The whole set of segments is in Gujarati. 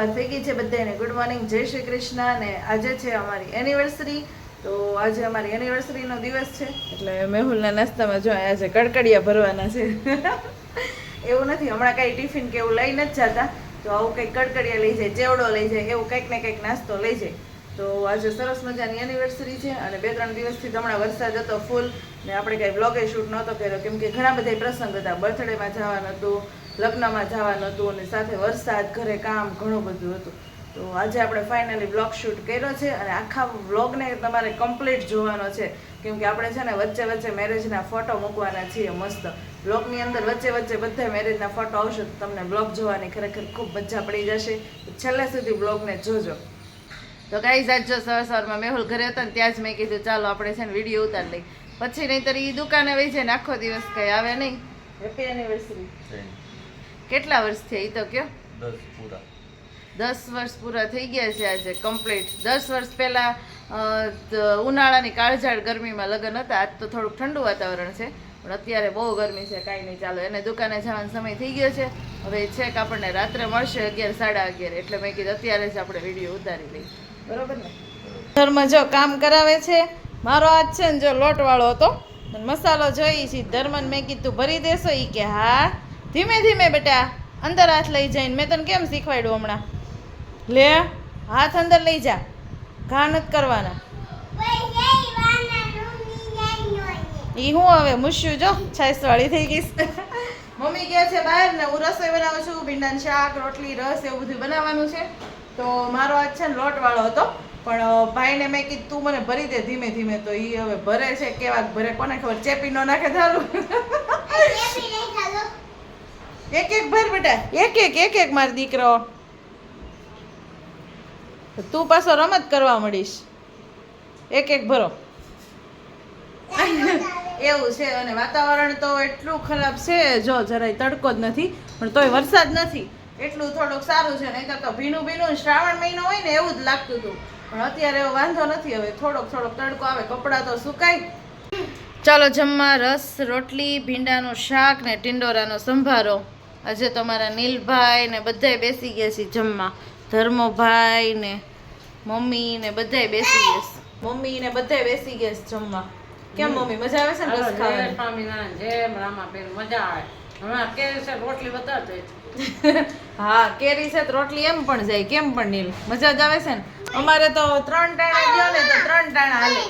સવાર થઈ ગઈ છે બધાને ગુડ મોર્નિંગ જય શ્રી કૃષ્ણ અને આજે છે અમારી એનિવર્સરી તો આજે અમારી એનિવર્સરીનો દિવસ છે. એટલે મેહુલના નાસ્તામાં જો આજે કડકડિયા ભરવાના છે. એવું નથી હમણાં કાંઈ ટિફિન કે એવું લઈને જ જતા. તો આવું કંઈક કડકડિયા લઈ જાય ચેવડો લઈ જાય એવું કંઈક ને કંઈક નાસ્તો લઈ જાય. તો આજે સરસ મજાની એનિવર્સરી છે અને બે ત્રણ દિવસથી હમણાં વરસાદ હતો ફૂલ ને આપણે કાંઈ બ્લોગે શૂટ નહોતો કર્યો. કેમ કે ઘણા બધા પ્રસંગ હતા. બર્થડેમાં જવાનું હતું લગ્નમાં જવાનું હતું અને સાથે વરસાદ ઘરે કામ ઘણું બધું હતું. તો આજે આપણે ફાઇનલી બ્લોગ શૂટ કર્યો છે અને આખા બ્લોગને તમારે કમ્પ્લીટ જોવાનો છે. કેમ કે આપણે છે ને વચ્ચે વચ્ચે મેરેજના ફોટો મૂકવાના છીએ મસ્ત. બ્લોગની અંદર વચ્ચે વચ્ચે બધા મેરેજના ફોટો આવશે તો તમને બ્લોગ જોવાની ખરેખર ખૂબ મજા પડી જશે. છેલ્લે સુધી બ્લોગને જોજો. તો આજ જો સવાર સવારમાં મેહુલ ઘરે હતા ને ત્યાં જ મેં કીધું ચાલો આપણે છે ને વીડિયો ઉતાર લઈ પછી નહીંતર એ દુકાને વહી જાય ને આખો દિવસ કંઈ આવે નહીં. હેપી એનિવર્સરી કેટલા વર્ષ થયા એ તો કયો? દસ પૂરા. દસ વર્ષ પૂરા થઈ ગયા છે આજે કમ્પ્લીટ દસ વર્ષ પહેલાં ઉનાળાની કાળઝાળ ગરમીમાં લગ્ન હતા. આજ તો થોડુંક ઠંડુ વાતાવરણ છે પણ અત્યારે બહુ ગરમી છે કાંઈ નહીં ચાલો. એને દુકાને જવાનો સમય થઈ ગયો છે. હવે છેક આપણને રાત્રે મળશે અગિયાર સાડા અગિયાર એટલે મેં કીધું અત્યારે જ આપણે વીડિયો ઉતારી લઈએ. બરોબર ને? ધર્મ જો કામ કરાવે છે મારો હાથ છે ને જો લોટવાળો હતો અને મસાલો જોઈ છે. ધર્મને મેં કીધું ભરી દેશો. એ કે હા ધીમે ધીમે બેટા, અંદર હાથ લઈ જઈને. મેં તને કેમ શીખવાડ્યું હમણાં? લે, હાથ અંદર લઈ જા. ઘા નથી કરવાના. એ હું હવે મૂસ્યું જો છાશ વાળી થઈ ગઈ મમ્મી કહે છે, બહાર ને હું રસોઈ બનાવું છું, ભીંડાનું શાક, રોટલી, રસ એવું બધું બનાવવાનું છે. તો મારો આજ છે ને લોટવાળો હતો, પણ ભાઈને મેં કીધું, તું મને ભરી દે ધીમે ધીમે. તો એ હવે ભરે છે કેવા ભરે, કોને ખબર? ચેપી નો નાખે થારું એક એક ભર બેટા. એક એક એક એક માર દીકરો. તું પાછો રમત કરવા મળીશ એક એક ભરો. એવું છે, અને વાતાવરણ તો એટલું ખરાબ છે, જો જરાય તડકો જ નથી, પણ તોય વરસાદ નથી. એટલું થોડુંક સારું છે નહીં તો ભીનું ભીનું શ્રાવણ મહિનો હોય ને એવું જ લાગતું હતું. પણ અત્યારે એવો વાંધો નથી, હવે થોડોક થોડોક તડકો આવે, કપડાં તો સુકાય. ચાલો જમવા રસ, રોટલી, ભીંડાનું શાક ને ટિંડોરાનો સંભારો. આજે તમારા નીલભાઈ ને બધાય બેસી ગયા છે જમવા. ધર્મભાઈ ને મમ્મી ને બધાય બેસી ગયા છે. મમ્મી ને બધાય બેસી ગયા છે જમવા. કેમ મમ્મી? મજા આવે છે ને રસ ખાવાની? સ્વામિનારાયણ જેમ રામાબેન મજા આવે. હમણાં કેરી છે રોટલી બતાવતો હા કેરી છે તો રોટલી એમ પણ જાય કેમ પણ નીલ? મજા જ આવે છે ને? અમારે તો ત્રણ ટાણા ગયો ને તો ત્રણ ટાણા હાલે.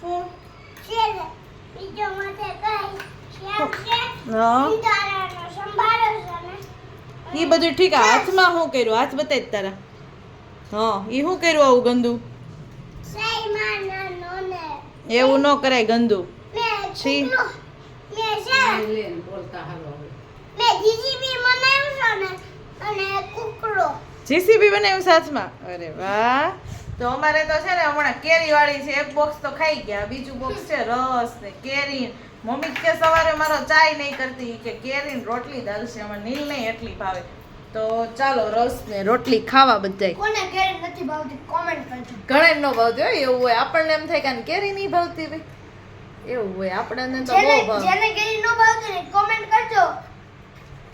શું? હા. ઈ બધું ઠીક હાથમાં શું કર્યું? હાથ બતાવી તારા. હા એ શું કર્યું આવું ગંદુ? એવું ન કરાય ગંદુ. છી. જીસીબી બનાવ્યું સાથમાં અરે વાહ. તો અમારે તો છે ને હમણાં કેરી વાળી છે. એક બોક્સ તો ખાઈ ગયા. બીજું બોક્સ છે રસ ને કેરી. મમ્મી કે સવારે મારો ચાય નહીં કરતી કે કેરી ને રોટલી દાલશે નીલ નહીં એટલી ભાવે. તો ચાલો રસ ને રોટલી ખાવા બધાય. કોને કેરી નથી ભાવતી કોમેન્ટ કરજો. ઘણા ન ભાવતી હોય એવું હોય. આપણને એમ થાય કે કેરી નહીં ભાવતી ભાઈ એવું હોય. આપણને તો બહુ ભાવે. જેને કેરી ન ભાવતી ને કોમેન્ટ કરજો.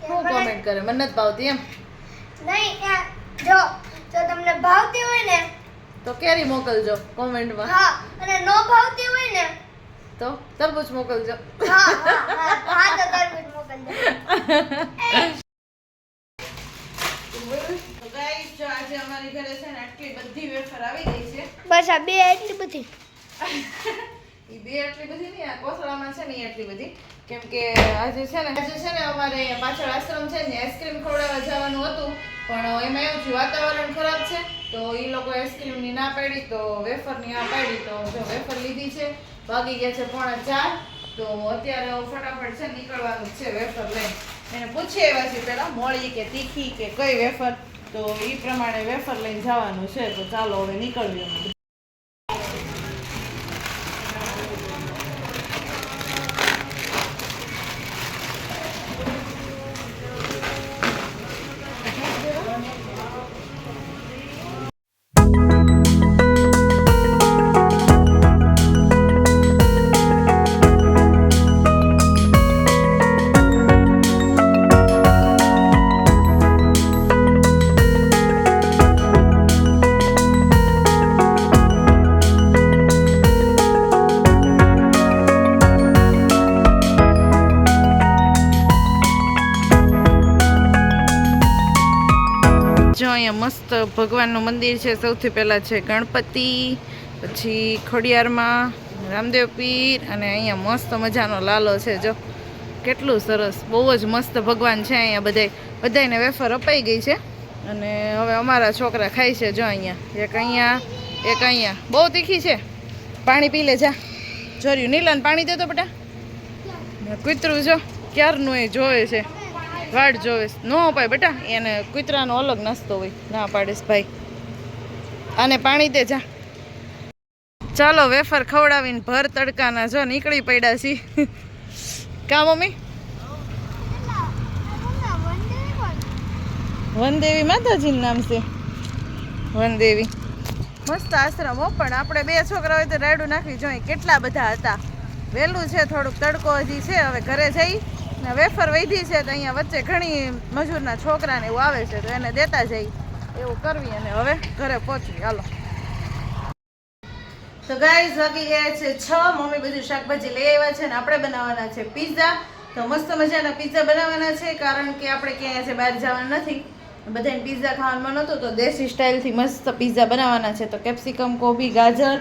હું કોમેન્ટ કરે? મને નથી ભાવતી એમ. નહીં જો જો તમને ભાવતી હોય ને તો કેરી મોકલજો કોમેન્ટમાં હા અને ન ભાવતી તો તરબૂચ મોકલજો. હા હા હા હા તો તરબૂચ મોકલજો. તો guys, જો આજે અમારી ઘરે છે ને આટલી બધી વેફર આવી ગઈ છે. બસ આ બે એટલી બધી. ઈ બે આટલી બધી નહીં આ કોથળામાં છે ને એટલી આટલી બધી. કેમ કે આજે છે ને આજે છે ને અમારે પાછળ આશ્રમ છે ને આઈસ્ક્રીમ ખવડાવવા જવાનું હતું. પણ એમાં એવું થયું વાતાવરણ ખરાબ છે, તો એ લોકો આઈસ્ક્રીમની ના પાડી, તો વેફરની આ પાડી, તો જો વેફર લીધી છે, ભાગી ગયા છે પોણા ચાર, તો અત્યારે ફટાફટ છે નીકળવાનું છે વેફર લઈને. એને પૂછીએ એવા છે પહેલાં, મોળી કે તીખી કે કઈ વેફર? તો એ પ્રમાણે વેફર લઈને જવાનું છે, તો ચાલો હવે નીકળીએ. મસ્ત ભગવાનનું મંદિર છે. સૌથી પહેલાં છે ગણપતિ, પછી ખોડિયારમાં રામદેવ પીર અને અહીંયા મસ્ત મજાનો લાલો છે. જો, કેટલું સરસ, બહુ જ મસ્ત ભગવાન છે અહીંયા બધાય. બધાયને વેફર અપાઈ ગઈ છે અને હવે અમારા છોકરા ખાય છે. જો અહીંયા, એક અહીંયા એક અહીંયા. બહુ તીખી છે. પાણી પી લે, જા. જોર્યું. નીલન, પાણી દે તો બેટા. કૂતરું, જો, ક્યારનું એ જોવે છે? વાડ જોવે. ન અપાય બેટા, એને કૂતરાનો અલગ નાસ્તો હોય. ના પાડીશ ભાઈ. આને પાણી દે જા. ચાલો વેફર ખવડાવીને ભર તડકાના જો નીકળી પડ્યા છી. કા મમ્મી? વનદેવી માતાજીનું નામ છે. વનદેવી. મસ્ત આશ્રમ હો, પણ આપણે બે છોકરા હોય તો રાયડું નાખવી જોઈએ કેટલા બધા હતા. વહેલું છે, થોડુંક તડકો હજી છે, હવે ઘરે જઈ. વેફર વધી છે તો અહીંયા વચ્ચે ઘણી મજૂરના છોકરાને એવું આવે છે તો એને દેતા જઈ. એવું કરવી અને હવે ઘરે પહોંચવી. હાલો. તો ગાઈઝ વાગી ગયા છે છ. મમ્મી બધું શાકભાજી લઈ આવ્યા છે ને આપણે બનાવવાના છે પિઝા તો મસ્ત મજાના પિઝા બનાવવાના છે કારણ કે આપણે ક્યાંય છે બહાર જવાનું નથી. બધાને પિઝા ખાવાનું મન હતું તો દેશી સ્ટાઇલથી મસ્ત પિઝા બનાવવાના છે. તો કેપ્સિકમ કોબી, ગાજર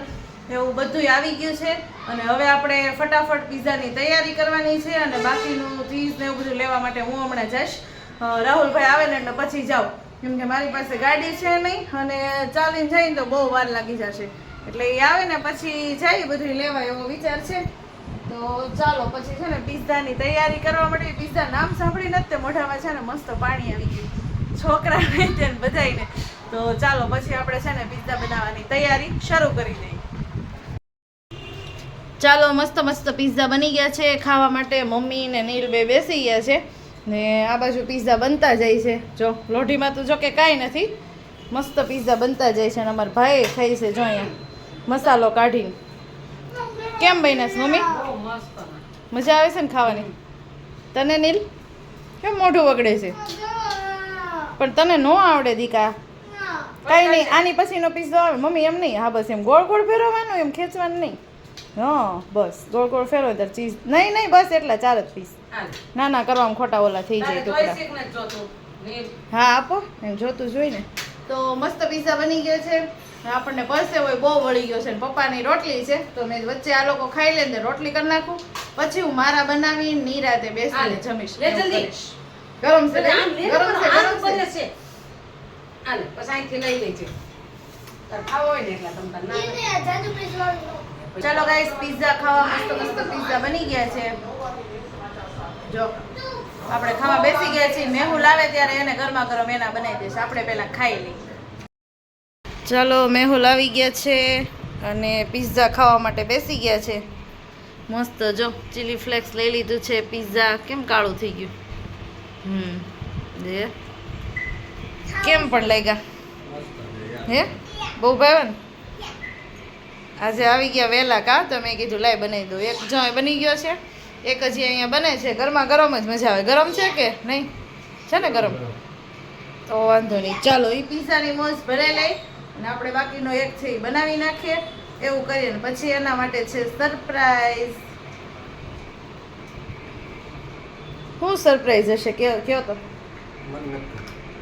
એવું બધું આવી ગયું છે. અને હવે આપણે ફટાફટ પિઝાની તૈયારી કરવાની છે અને બાકીનું ચીઝ ને એવું બધું લેવા માટે હું હમણાં જઈશ. રાહુલભાઈ આવે ને એટલે પછી જાઉં. કેમ કે મારી પાસે ગાડી છે નહીં અને ચાલીને જઈને તો બહુ વાર લાગી જશે. એટલે એ આવે ને પછી જાય બધું લેવા એવો વિચાર છે. તો ચાલો, પછી છે ને પિઝાની તૈયારી કરવા માટે પિઝા નામ સાંભળી નથી મોઢામાં છે ને મસ્ત પાણી આવી ગયું. છોકરા બધાને તો ચાલો, પછી આપણે છે ને પિઝા બનાવવાની તૈયારી શરૂ કરી દઈએ. ચાલો, મસ્ત મસ્ત પિઝા બની ગયા છે. ખાવા માટે મમ્મી ને નીલ બે બેસી ગયા છે. ને આ બાજુ પિઝા બનતા જાય છે. જો, લોઢીમાં તો જો કે કાંઈ નથી. મસ્ત પિઝા બનતા જાય છે અને અમારા ભાઈ ખાઈ છે જો અહીંયા. મસાલો કાઢીને. કેમ બન્યા છે, મમ્મી? મજા આવે છે ને ખાવાની? તને નીલ? કેમ મોઢું વગડે છે? પણ તને નો આવડે દીકા. કાંઈ નહીં, આની પછીનો પીઝો આવે. મમ્મી એમ નહીં, હા બસ એમ ગોળ ગોળ ફેરવવાનું એમ ખેંચવાનું નહીં. હા બસ. ગોળ ગોળ ફેરવો ત્યારે ચીઝ. નહીં નહીં બસ એટલા ચાર જ પીસ. ના ના કરવામાં ખોટા ઓલા થઈ જાય ટુકડા. હા આપો. એમ જોતું જોઈ ને. તો મસ્ત પીઝા બની ગયો છે. આપણને પરસે હોય બહુ વળી ગયો છે ને. પપ્પાની રોટલી છે. તો મેં વચ્ચે આ લોકો ખાઈ લે ને રોટલી કરી નાખું. પછી હું મારા બનાવી નિરાતે બેસીને જમીશ. લે જલ્દી. ગરમ છે આમ ગરમ છે ગરમ છે. છે. હાલે, પછી અહીંથી લઈ લેજે. તારે ખાવો હોય ને એટલા તમને ના. ચાલો ગાઈસ પિઝા ખાવા, મસ્ત મસ્ત પિઝા બની ગયા છે. જો, આપણે ખાવા બેસી ગયા છીએ, મેહુલ આવે ત્યારે એને ગરમા ગરમ એના બનાવી દઈશ. આપણે પહેલા ખાઈ લઈએ. ચાલો, મેહુલ આવી ગયા છે અને પિઝા ખાવા માટે બેસી ગયા છે. મસ્ત, જો ચીલી ફ્લેક્સ લઈ લીધું છે પિઝા કેમ કાળું થઈ ગયું? હમ જે કેમ પણ લાગ્યા? હે? બહુ ભાવે આજે આવી ગયા વહેલા કા તો મેં કીધું લાય બનાવી દઉં. એક જો બની ગયો છે એક હજી અહીંયા બને છે. ગરમા ગરમ જ મજા આવે. ગરમ છે કે નહીં? છે ને ગરમ? તો વાંધો નહીં. ચાલો એ પીઝાની મોજ ભરે લઈ અને આપણે બાકીનો એક છે એ બનાવી નાખીએ. એવું કરીએ ને પછી એના માટે છે સરપ્રાઈઝ. શું સરપ્રાઈઝ હશે? કયો કયો તો?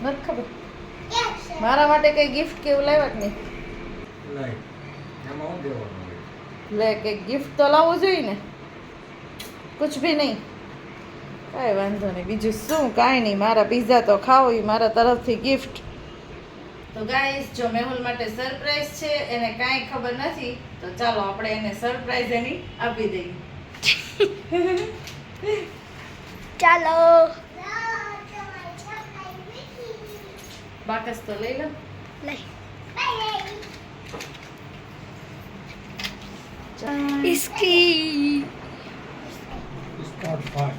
નથી ખબર. મારા માટે કઈ ગિફ્ટ કેવું લાવ્યા કે નહીં? લે કે ગિફ્ટ તો લાવવું જોઈએ ને? કુછ ભી નહીં. કાંઈ વાંધો નહીં. બીજું શું? કાંઈ નહીં. મારા પીઝા તો ખાવો એ મારા તરફથી ગિફ્ટ તો ગાઈસ જો મેહુલ માટે સરપ્રાઈઝ છે એને કાંઈ ખબર નથી તો ચાલો આપણે એને સરપ્રાઈઝ એની આપી દઈએ. ચાલો. બાકસ તો લઈ લો. લઈ ચાલ. इसकी Start five.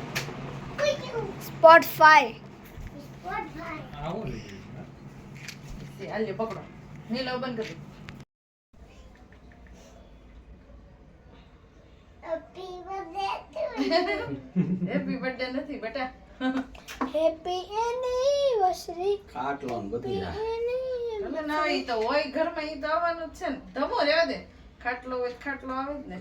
स्पॉट फाइव આવું ને. તે આલ્યો પકડો નીલો બંધ કરી હેપી બર્થડે નથી બેટા हैप्पी एनिवर्सरी ખાટલો ને બધી જાય તમે ના હોય ઈ તો હોય ઘરમાં ઈ તો આવવાનું જ છે ને ધમો રહેવા દે ખાટલો હોય ખાટલો આવે જ ને.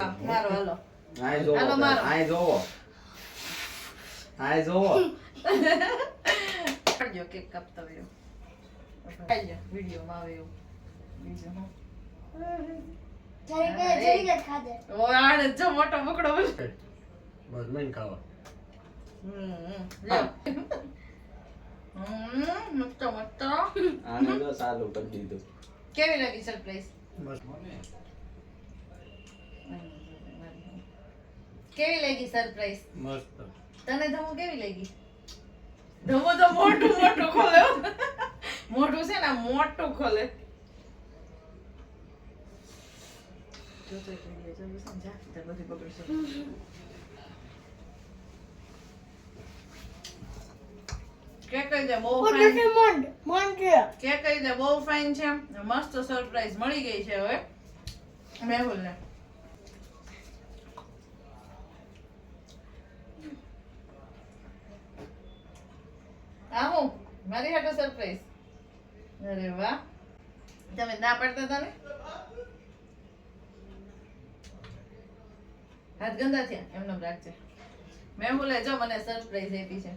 હા, મારો હાલો. આય જોવો આય જોવો. આય જોવો. કરજો કેક કાપતા હોય ખાઈ જા વિડીયોમાં આવે એવું. બીજું હું? જરી કે ખાધે ઓ આને જો મોટો બકડો બસ મેં ખાવા. હમ લ્યો હમ મસ્ત મસ્ત. આને તો સારું કરી દીધું. કેવી લાગી સરપ્રાઈઝ કેવી લાગી સરપ્રાઈઝ મસ્ત. તને ધમો કેવી લાગી? ધમો તો મોટું મોટું ખોલે મોટું છે ને મોટું ખોલે. જો તો એક જોયું બગડશે. ઓ fine. નથી મંડ મંડ કે કહી દે બહુ ફાઇન છે મસ્ત સરપ્રાઈઝ મળી ગઈ છે હવે. મેહુલને. આ હું? મારી હાટો સરપ્રાઈઝ અરે વાહ. તમે ના પાડતા હતા ને? હાથ ગંદા થયા એમને રાખજે. મેહુલે જો મને સરપ્રાઈઝ આપી છે.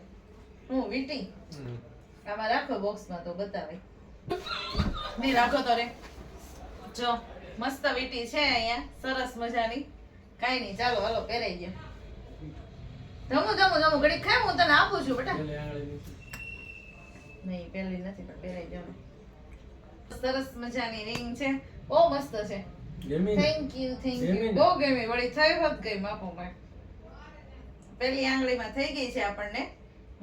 હું વીટી. આમાં રાખો બોક્સમાં તો બતાવે. નહીં રાખો તો રે. જો મસ્ત વીટી છે અહીંયા. સરસ મજાની. કાંઈ નહીં ચાલો હાલો પહેરાઈ ગયો. જમું જમું જમું ઘડી ખાય હું તને આપું છું બેટા. નહીં પહેલી નથી પણ પહેરાઈ ગયો સરસ મજાની રિંગ છે. બહુ મસ્ત છે. થેન્ક યુ થેન્ક યુ બહુ ગમી વળી થઈ હોત ગઈ માપો માં પેલી આંગળીમાં થઈ ગઈ છે આપણને.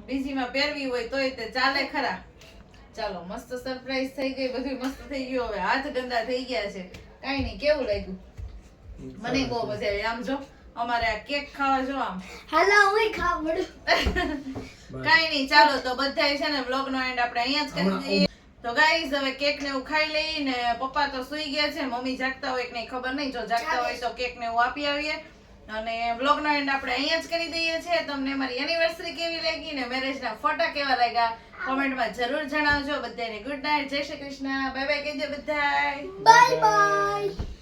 બીજીમાં પહેરવી હોય તોય તે ચાલે ખરા. ચાલો મસ્ત સરપ્રાઈઝ થઈ ગઈ બધું મસ્ત થઈ ગયું. હવે હાથ ગંદા થઈ ગયા છે. કાંઈ નહીં કેવું લાગ્યું? મને બહુ મજા આવી. આમ જો અમારે આ કેક ખાવા જો આમ. હાલો હું ખાવડું કાઈ નઈ નહીં ચાલો તો બધાય છે ને vlog નો એન્ડ આપણે અહીંયા જ કરી દઈએ. તો ગાઈઝ હવે કેક ને એવું ખાઈ લઈ ને પપ્પા તો સુઈ ગયા છે. મમ્મી જાગતા હોય કે નહીં ખબર નહીં. જો જાગતા હોય તો કેક ને એવું આપી આવીએ. અને બ્લોગ નો એન્ડ આપણે અહીંયા જ કરી દઈએ છીએ. તમને મારી એનિવર્સરી કેવી લાગી ને મેરેજ ના ફોટા કેવા લાગ્યા? કોમેન્ટમાં જરૂર જણાવજો. બધાને ગુડ નાઇટ જય શ્રી કૃષ્ણ. બાય બાય કહેજો બધાય. Bye bye